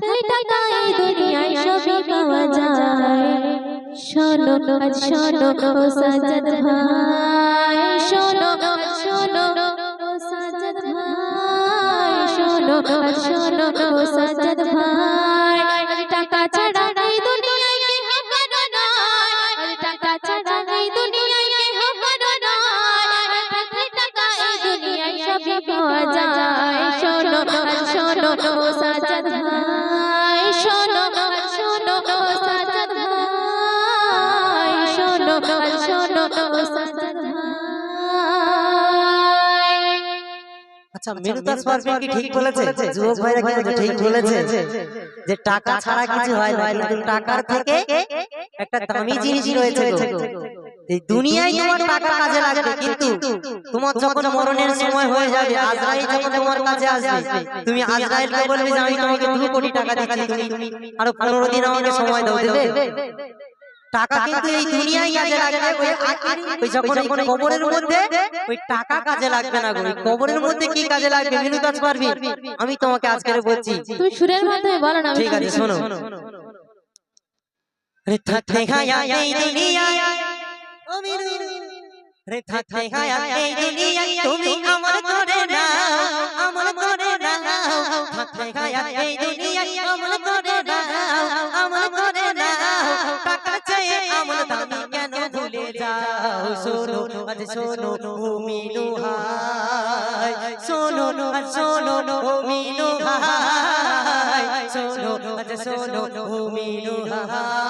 থাকলে টাকা দুনিয়ায় সবই পাওয়া যায় শোনো শোনো সাজাদ ভাই শোনো শোনো সাজাদ ভাই শোনো শোনো সাজাদ ভাই আচ্ছা মেনুতাজ পারফিন কি ঠিক বলেছে। যুবক ভাইরা কি ঠিক বলেছে যে টাকা ছাড়া কিছু হয় না কিন্তু টাকার থেকে একটা দামি জিনিস রয়েছে। এই দুনিয়ায় তোমার টাকা কাজে লাগবে কিন্তু তোমার যখন মরণের সময় হয়ে যাবে আজরাইল যখন তোমার কাছে আসবে তুমি আজরাইলকে বলবে যে আমি তোমাকে দু কোটি টাকা দিচ্ছি তুমি আরও পনেরো দিন আমাকে সময় দাও দেবে? টাকা কিন্তু এই দুনিয়ায় কাজে লাগবে ওই আখিরি ওই যখন যখন কবরের মধ্যে ওই টাকা কাজে লাগবে না গো কবরের মধ্যে কি কাজে লাগবে? মিনু কাজ পারবি আমি তোমাকে আজকে বলছি। তুমি সুরের মাধ্যমে বলো না ঠিক আছে শোনো। রে থাকতে হায়া এই দুনিয়ায়। ও মিনু। রে থাকতে হায়া এই দুনিয়ায়। তুমি আমার করে নাও আমার করে নাও থাকতে হায়া এই দুনিয়ায়। আমার করে নাও আমার করে নাও চেয়ে আমার দামি কেন ভুলে যাও? শোনো, আজ শোনো মিনু হাই। শোনো, আজ শোনো মিনু হাই। শোনো, আজ শোনো মিনু হাই।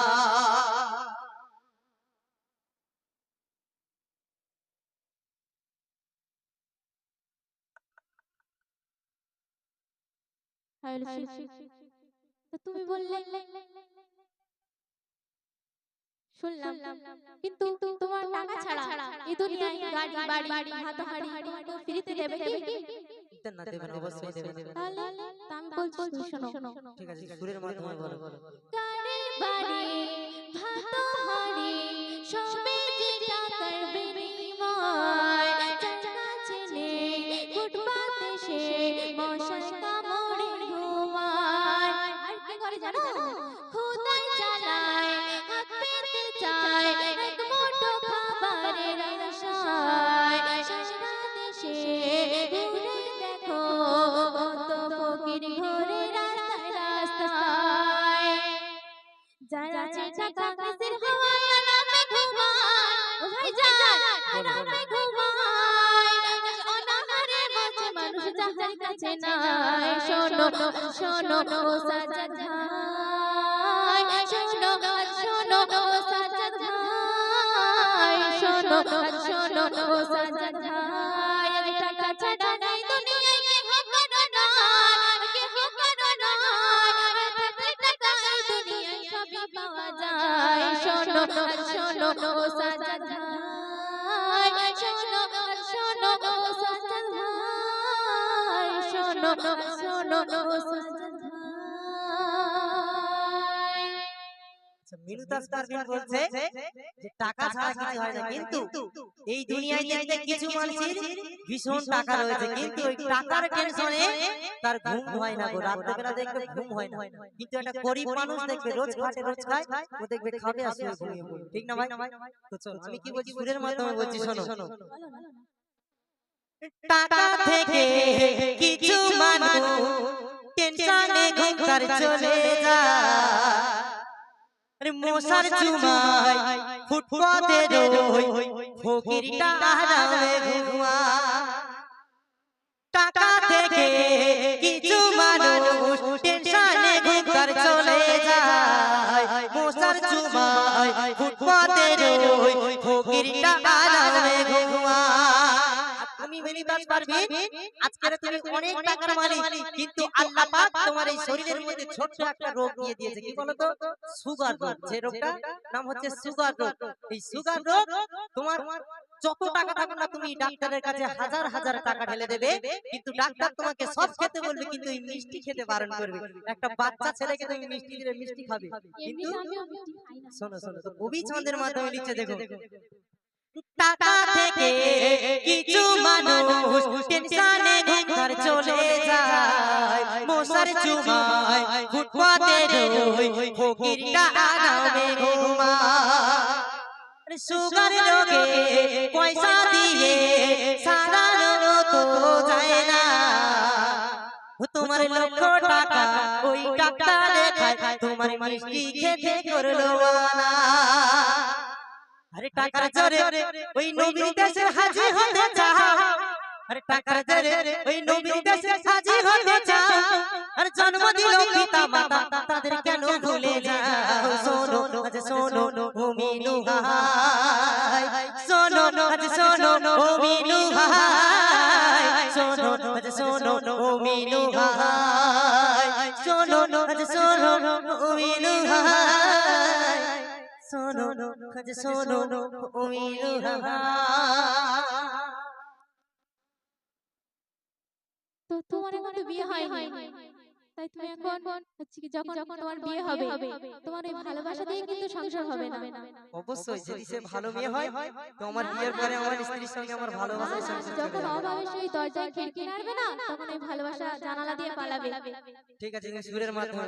তুমি বললে শুনলাম। কিন্তু তোমার টাকা ছাড়া এই দুনিয়ায় গাড়ি বাড়ি হাত হাড়ি তোমাকে ফ্রিতে দেবে কি? না দেবেন অবশ্যই দেবেন তাহলে তা আমি বলছি তুমি শোনো। ঠিক আছে সুরের মাধ্যমে বলো। গাড়ি বাড়ি ভাত হাড়ি সবে যাহার কাছে নাই শোনো শোনো ও সাজাদ ভাই শোনো শোনো ও সাজাদ ভাই শোনো শোনো ও সাজাদ ভাই টাকা ছাড়া নাই দুনিয়ায় কে হকারো নয় কে হকারো নয় থাকলে টাকা দুনিয়ায় সবই পাওয়া যায় শোনো শোনো ও সাজাদ ভাই শোনো ভাই মিনু পারভিন বলছে যে টাকা ছাড়া কিছু হয় না কিন্তু এই দুনিয়ায় দেখতে কিছু মানুষের ভীষণ টাকা রয়েছে কিন্তু ওই টাকার টেনশনে তার ঘুম হয় না গো রাত্রে বেলা দেখবে ঘুম হয় না। কিন্তু একটা গরিব মানুষ দেখবে রোজ খাটে রোজ খায় ও দেখবে খাবে আর ঘুমিয়ে ঠিক না ভাই? তো চলো আমি কি বলছি সুরের মাধ্যমে বলছি শোনো। শোনো। টাকা থেকে কিছু মানুষ টেনশনে ঘুম চলে যায়। মশার রই, ফকিরটা ঘুমা টাকা থেকে কিছু মানুষ টেনশনে ঘুম তার চলে যায়। মশার রই, ফকিরটা ঘুমা তুমি মেনি দাস পারবি। তুমি অনেক টাকার মালিক। কিন্তু আল্লাহ পাক তোমার এই শরীরের মধ্যে ছোট্ট একটা রোগ দিয়ে দিয়েছে। কি বলতো? সুগার রোগ। যে রোগটা নাম হচ্ছে সুগার রোগ। এই সুগার রোগ তোমার যত টাকা থাকুক না তুমি ডাক্তারের কাছে হাজার হাজার টাকা ঢেলে দেবে। কিন্তু ডাক্তার তোমাকে সব খেতে বলবে কিন্তু এই মিষ্টি খেতে বারণ করবে। একটা বাচ্চা ছেলেকে তুমি মিষ্টি দিলে মিষ্টি খাবে। কিন্তু শোনো শোনো কবি ছন্দের মাধ্যমে লিখছে দেখো টাকা থেকে কিছু মানুষ টেনশনে ঘর চলে যায়। মশার চুমায়, ফুটপাতে রই, ফকিরটা নামে ঘুমায়। সুগার রোগে পয়সা দিয়ে সারানো তো যায় না। তোমার লক্ষ টাকা ওই ডাক্তারে খায় তোমার মিষ্টি খেতে করল না আরে টাকার জোরে ওই নবীর দেশে হাজি হতে চাও। আরে টাকার জোরে ওই নবীর দেশে হাজি হতে চাও। আর জন্ম দিল পিতা মাতা শোনো তো তোমার এখন বিয়ে হয়নি। তাই তুমি এখন হচ্ছে কি যখন যখন তোমার বিয়ে হবে তোমার ওই ভালোবাসা দিয়ে কিন্তু সংসার হবে না। অবশ্যই যদি সে ভালো মেয়ে হয় তো আমার বিয়ের পরে আমার স্ত্রীর সঙ্গে আমার ভালোবাসা না, যখন অভাবে সেই দরজায় খিড়কি নাড়বে না তখন এই ভালোবাসা জানালা দিয়ে পালাবে। ঠিক আছে তুমি সুরের মাধ্যমে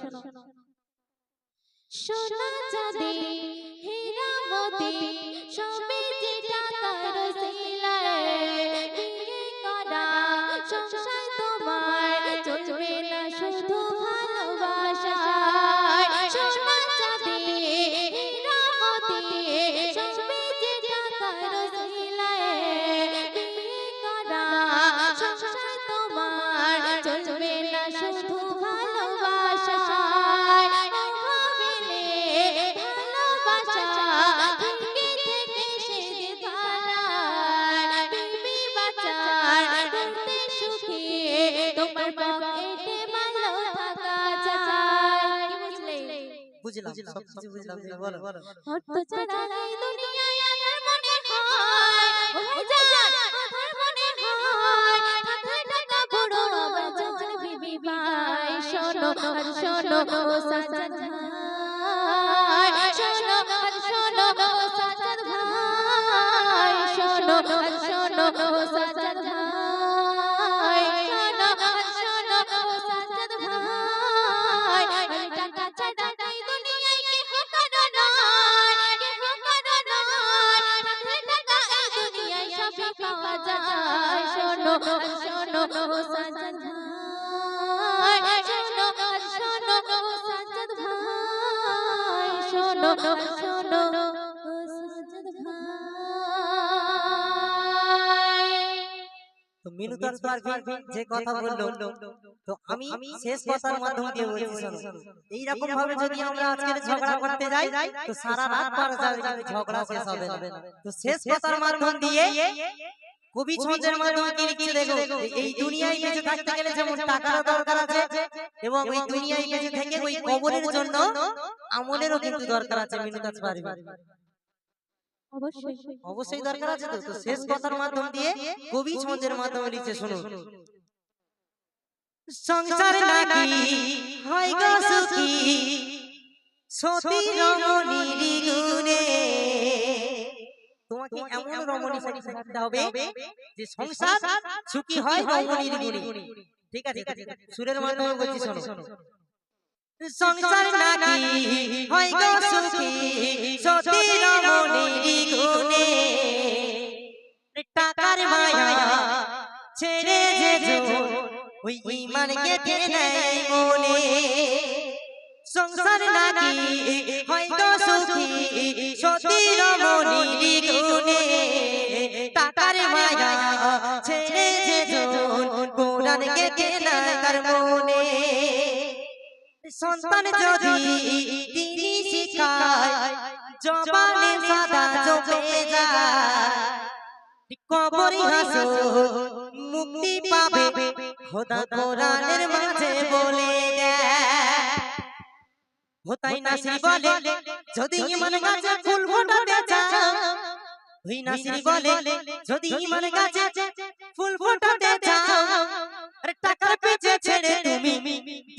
শোনো। সোনা চাঁদে হীরা মোতি সবই যে টাকার সিলায়। তোমার পকেটে ভালো থাকা চাই কি বুঝলে? বুঝলাম সব কিছু বুঝলাম বলো। অর্থ ছাড়া এই দুনিয়ায় আমার মনে হয়। ওহে জান আমার মনে হয়। থাকলে টাকা বড় আমার জান বিবি ভাই। শোনো আর শোনো ও সাজাদ ভাই। শোনো আর শোনো ও সাজাদ ভাই। শোনো আর শোনো ও সাজাদ শোনো শোনো তো তার যে কথা বলল তো আমি শেষ কথার মাধ্যম দিয়ে বলছি শোনো। এই রকম ভাবে যদি আমরা আজকে ঝগড়া করতে যাই তো সারা রাত পার যাবে ঝগড়া শেষ হবে না। তো শেষ কথার মাধ্যম দিয়ে কবি ছন্দের মাধ্যমে কি লিখছে দেখো এই দুনিয়ায় বেঁচে থাকতে গেলে যেমন টাকার দরকার আছে এবং ওই দুনিয়ায় বেঁচে থেকে ওই কবরের জন্য আমলেরও কিন্তু দরকার আছে মিনু অবশ্যই। অবশ্যই দরকার আছে তো শেষ কথার মাধ্যম দিয়ে কবি ছন্দের মাধ্যমে লিখছে শুনুন। সংসার নাকি হয় গো সুখী? সতী রমণীর গুণে তোমাকে এমন রমণী সাথে থাকতে হবে যে সংসার সুখী হয় রমণীর গুণে ঠিক আছে সুরের মাধ্যমে বলছি শোনো। সংসার নাকি হয় গো সুখী সতী রমণীর গুণে টাকার মায়া ছেড়ে যে ওই ইমান নেয় মনে। সংসার নাকি হয় সতী রমণীর গুণে টাকার মায়া ছেড়ে যে জন কোরআন গেথে নেয় তার মনে। সন্তান যদি তিনি শিখায়, জবানে সাদা চোখে যায়। কবরি হাসো মুক্তি পাবে, খোদা কোরআনের মাঝে বলে দেয়। হোতাই নাসির বলে যদি ইমান গাছে ফুল ফোটাতে চাও ওই নাসির বলে যদি ইমান গাছে ফুল ফোটাতে চাও আরে টাকার পেছে ছেড়ে তুমি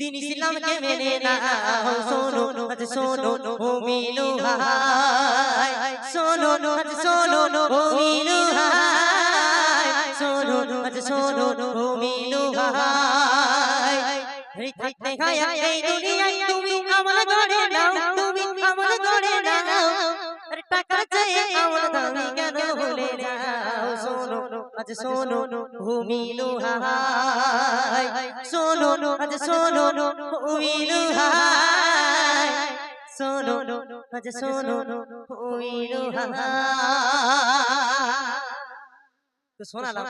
দিন ইসলামকে মেনে নাও। শোনো আজ শোনো ও মিনু ভাই শোনো আজ শোনো ও মিনু ভাই শোনো আজ শোনো ও মিনু ভাই থাকতে হায়া এই দুনিয়ায় তুমি আমার গড়ে নাও তুমি আমার গড়ে নাও। আরে টাকা চেয়ে আমার দামি কেন ভুলে যাও? শোনো আজ শোনো ভূমি লোহাই শোনো আজ শোনো ভূমি লোহাই শোনো আজ শোনো ভূমি লোহাই তো শোনালাম।